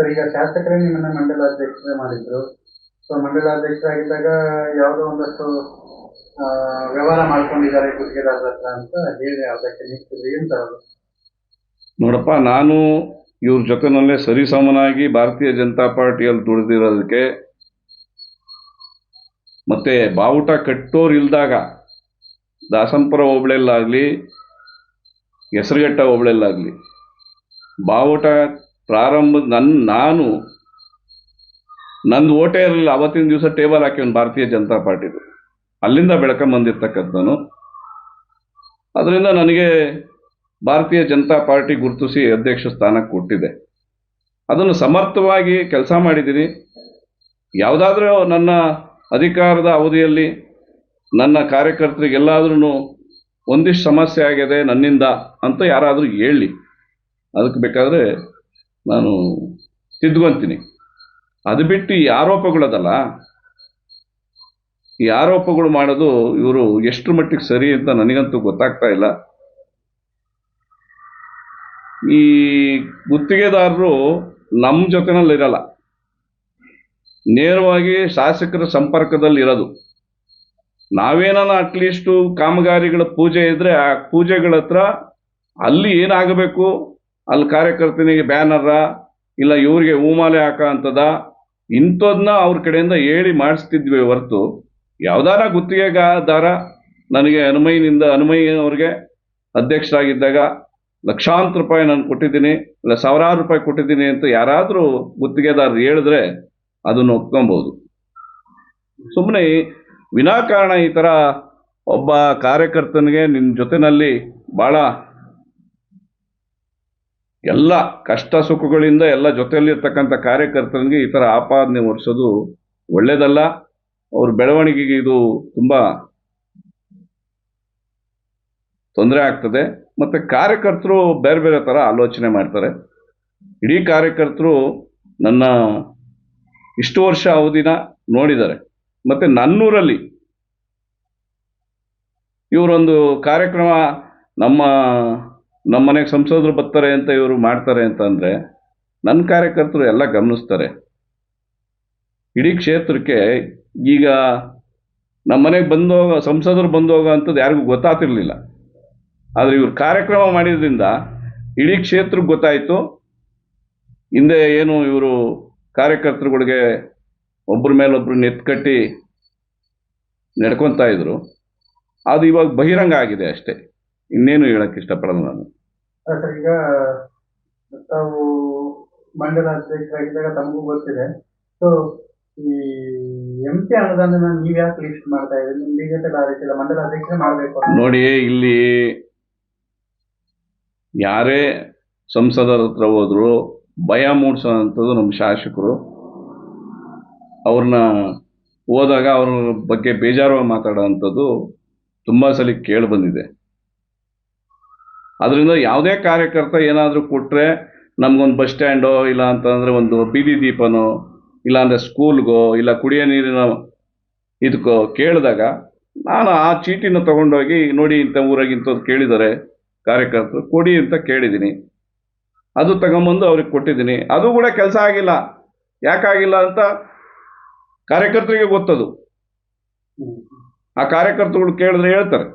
Sir, ಈಗ ಶಾಸಕರೇ ನಿಮ್ಮನ್ನ ಮಂಡಲ ಅಧ್ಯಕ್ಷರೇ ಮಾಡಿದ್ರು. ಸೊ ಮಂಡಲ ಅಧ್ಯಕ್ಷರಾಗಿದ್ದಾಗ ಯಾವುದೋ ಒಂದಷ್ಟು ವ್ಯವಹಾರ ಮಾಡ್ಕೊಂಡಿದ್ದಾರೆ ಗುತ್ತಿಗೆದಾರರ ಹತ್ರ ಅಂತ ಹೇಳಿ ಅದಕ್ಕೆ ನಿಂತಿದ್ರು ಅಂತ ಸರ್ ನೋಡಪ್ಪ, ನಾನು ಇವ್ರ ಜೊತೆನಲ್ಲೇ ಸರಿಸಮನಾಗಿ ಭಾರತೀಯ ಜನತಾ ಪಾರ್ಟಿಯಲ್ಲಿ ದುಡಿದಿರೋದಕ್ಕೆ, ಮತ್ತೆ ಬಾವುಟ ಕಟ್ಟೋರು ಇಲ್ದಾಗ, ದಾಸಂಪುರ ಹೋಬಳಿಯಲ್ಲಾಗಲಿ, ಹೆಸರುಘಟ್ಟ ಹೋಬಳಿಯಲ್ಲಾಗಲಿ, ಬಾವುಟ ಪ್ರಾರಂಭ ನನ್ನ ನಾನು, ನಂದು ಓಟೇ ಇರಲಿಲ್ಲ. ಅವತ್ತಿನ ದಿವಸ ಟೇಬಲ್ ಹಾಕಿವನು ಭಾರತೀಯ ಜನತಾ ಪಾರ್ಟಿದು. ಅಲ್ಲಿಂದ ಬೆಳ್ಕೊಂಬಂದಿರ್ತಕ್ಕಂಥನು ಅದರಿಂದ ನನಗೆ ಭಾರತೀಯ ಜನತಾ ಪಾರ್ಟಿ ಗುರುತಿಸಿ ಅಧ್ಯಕ್ಷ ಸ್ಥಾನ ಕೊಟ್ಟಿದೆ. ಅದನ್ನು ಸಮರ್ಥವಾಗಿ ಕೆಲಸ ಮಾಡಿದ್ದೀನಿ. ಯಾವುದಾದ್ರೂ ನನ್ನ ಅಧಿಕಾರದ ಅವಧಿಯಲ್ಲಿ ನನ್ನ ಕಾರ್ಯಕರ್ತರಿಗೆಲ್ಲಾದ್ರೂ ಒಂದಿಷ್ಟು ಸಮಸ್ಯೆ ಆಗಿದೆ ನನ್ನಿಂದ ಅಂತ ಯಾರಾದರೂ ಹೇಳಿ. ಅದಕ್ಕೆ ಬೇಕಾದರೆ ನಾನು ತಿದ್ಕೊಂತೀನಿ ಅದು ಬಿಟ್ಟು ಈ ಆರೋಪಗಳದಲ್ಲ, ಈ ಆರೋಪಗಳು ಮಾಡೋದು ಇವರು ಎಷ್ಟು ಮಟ್ಟಿಗೆ ಸರಿ ಅಂತ ನನಗಂತೂ ಗೊತ್ತಾಗ್ತಾ ಇಲ್ಲ. ಈ ಗುತ್ತಿಗೆದಾರರು ನಮ್ಮ ಜೊತೆನಲ್ಲಿ ಇರಲ್ಲ ನೇರವಾಗಿ ಶಾಸಕರ ಸಂಪರ್ಕದಲ್ಲಿ ಇರೋದು ನಾವೇನಾನ ಅಟ್ಲೀಸ್ಟು ಕಾಮಗಾರಿಗಳ ಪೂಜೆ ಇದ್ರೆ ಆ ಪೂಜೆಗಳ ಹತ್ರ ಅಲ್ಲಿ ಏನಾಗಬೇಕು? ಅಲ್ಲಿ ಕಾರ್ಯಕರ್ತನಿಗೆ ಬ್ಯಾನರ, ಇಲ್ಲ ಇವರಿಗೆ ಹೂಮಾಲೆ ಹಾಕ ಅಂತದ ಇಂಥದನ್ನ ಅವ್ರ ಕಡೆಯಿಂದ ಹೇಳಿ ಮಾಡಿಸ್ತಿದ್ವಿ ಹೊರತು. ಯಾವ್ದಾರ ಗುತ್ತಿಗೆಗಾರ ನನಗೆ ಹನುಮಯ್ಯನಿಂದ ಹನುಮಯ್ಯ ಅವ್ರಿಗೆ ಅಧ್ಯಕ್ಷರಾಗಿದ್ದಾಗ ಲಕ್ಷಾಂತರ ರೂಪಾಯಿ ನಾನು ಕೊಟ್ಟಿದ್ದೀನಿ, ಇಲ್ಲ ಸಾವಿರಾರು ರೂಪಾಯಿ ಕೊಟ್ಟಿದ್ದೀನಿ ಅಂತ ಯಾರಾದರೂ ಗುತ್ತಿಗೆದಾರರು ಹೇಳಿದ್ರೆ ಅದನ್ನು ಒಪ್ಕೊಬೋದು. ಸುಮ್ಮನೆ ವಿನಾಕಾರಣ ಈ ಥರ ಒಬ್ಬ ಕಾರ್ಯಕರ್ತನಿಗೆ ನಿನ್ನ ಜೊತೆಯಲ್ಲಿ ಭಾಳ ಎಲ್ಲ ಕಷ್ಟ ಸುಖಗಳಿಂದ ಎಲ್ಲ ಜೊತೆಯಲ್ಲಿರ್ತಕ್ಕಂಥ ಕಾರ್ಯಕರ್ತರಿಗೆ ಈ ಥರ ಆಪಾದನೆ ಹೊರಿಸೋದು ಒಳ್ಳೆಯದಲ್ಲ ಅವ್ರ ಬೆಳವಣಿಗೆಗೆ ಇದು ತುಂಬ ತೊಂದರೆ ಆಗ್ತದೆ. ಮತ್ತು ಕಾರ್ಯಕರ್ತರು ಬೇರೆ ಬೇರೆ ಥರ ಆಲೋಚನೆ ಮಾಡ್ತಾರೆ. ಇಡೀ ಕಾರ್ಯಕರ್ತರು ನನ್ನ ಇಷ್ಟು ವರ್ಷ ಅವಧಿನ ನೋಡಿದ್ದಾರೆ. ಮತ್ತು ನನ್ನೂರಲ್ಲಿ ಇವರೊಂದು ಕಾರ್ಯಕ್ರಮ ನಮ್ಮ ನಮ್ಮ ಮನೆಗೆ ಸಂಸದರು ಬರ್ತಾರೆ ಅಂತ ಇವರು ಮಾಡ್ತಾರೆ ಅಂತಂದರೆ ನನ್ನ ಕಾರ್ಯಕರ್ತರು ಎಲ್ಲ ಗಮನಿಸ್ತಾರೆ. ಇಡೀ ಕ್ಷೇತ್ರಕ್ಕೆ ಈಗ ನಮ್ಮ ಮನೆಗೆ ಬಂದೋಗ, ಸಂಸದರು ಬಂದೋಗ ಅಂಥದ್ದು ಯಾರಿಗೂ ಗೊತ್ತಾಗ್ತಿರ್ಲಿಲ್ಲ. ಆದರೆ ಇವರು ಕಾರ್ಯಕ್ರಮ ಮಾಡಿದ್ರಿಂದ ಇಡೀ ಕ್ಷೇತ್ರಕ್ಕೆ ಗೊತ್ತಾಯಿತು. ಹಿಂದೆ ಏನು ಇವರು ಕಾರ್ಯಕರ್ತರುಗಳಿಗೆ ಒಬ್ಬರ ಮೇಲೊಬ್ಬರು ನೆತ್ಕಟ್ಟಿ ನಡ್ಕೊತಾ ಇದ್ರು. ಅದು ಇವಾಗ ಬಹಿರಂಗ ಆಗಿದೆ ಅಷ್ಟೇ. ಇನ್ನೇನು ಹೇಳಕ್ ಇಷ್ಟಪಡಲ್ಲ ನಾನು. ಸರ್ ಈಗ ತಾವು ಮಂಡಲ ಅಧ್ಯಕ್ಷರಾಗಿದ್ದಾಗ ತಮಗೂ ಗೊತ್ತಿದೆ. ಸೊ ಈ ಎಂ ಪಿ ಅನುದಾನ ನೀವ್ ಯಾಕೆ ಲಿಸ್ಟ್ ಮಾಡ್ತಾ ಇದ್ದೀರಿ? ನಿಮ್ ಬಿಜೆಪಿ ಆದೇಶಿಲ್ಲ ಇಲ್ಲ. ಮಂಡಲ ಅಧ್ಯಕ್ಷರೇ ಮಾಡ್ಬೇಕು. ನೋಡಿ ಇಲ್ಲಿ ಯಾರೇ ಸಂಸದರ ಹತ್ರ ಹೋದ್ರು ಭಯ ಮೂಡಿಸೋದು ನಮ್ಮ ಶಾಸಕರು. ಅವ್ರನ್ನ ಹೋದಾಗ ಅವ್ರ ಬಗ್ಗೆ ಬೇಜಾರು ಮಾತಾಡೋವಂಥದ್ದು ತುಂಬ ಸಲ ಕೇಳಿ ಬಂದಿದೆ. ಅದರಿಂದ ಯಾವುದೇ ಕಾರ್ಯಕರ್ತ ಏನಾದರೂ ಕೊಟ್ಟರೆ ನಮಗೊಂದು ಬಸ್ ಸ್ಟ್ಯಾಂಡೋ ಇಲ್ಲ ಅಂತಂದರೆ ಒಂದು ಬೀದಿ ದೀಪನೋ, ಇಲ್ಲಾಂದರೆ ಸ್ಕೂಲ್ಗೋ, ಇಲ್ಲ ಕುಡಿಯೋ ನೀರಿನ ಇದಕ್ಕೋ ಕೇಳಿದಾಗ ನಾನು ಆ ಚೀಟಿನ ತಗೊಂಡೋಗಿ ನೋಡಿ ಇಂಥ ಊರಾಗ ಇಂಥದ್ದು ಕೇಳಿದ್ದಾರೆ ಕಾರ್ಯಕರ್ತರು, ಕೊಡಿ ಅಂತ ಕೇಳಿದ್ದೀನಿ. ಅದು ತಗೊಂಬಂದು ಅವ್ರಿಗೆ ಕೊಟ್ಟಿದ್ದೀನಿ. ಅದು ಕೂಡ ಕೆಲಸ ಆಗಿಲ್ಲ. ಯಾಕಾಗಿಲ್ಲ ಅಂತ ಕಾರ್ಯಕರ್ತರಿಗೆ ಗೊತ್ತದು. ಆ ಕಾರ್ಯಕರ್ತರುಗಳು ಕೇಳಿದ್ರೆ ಹೇಳ್ತಾರೆ.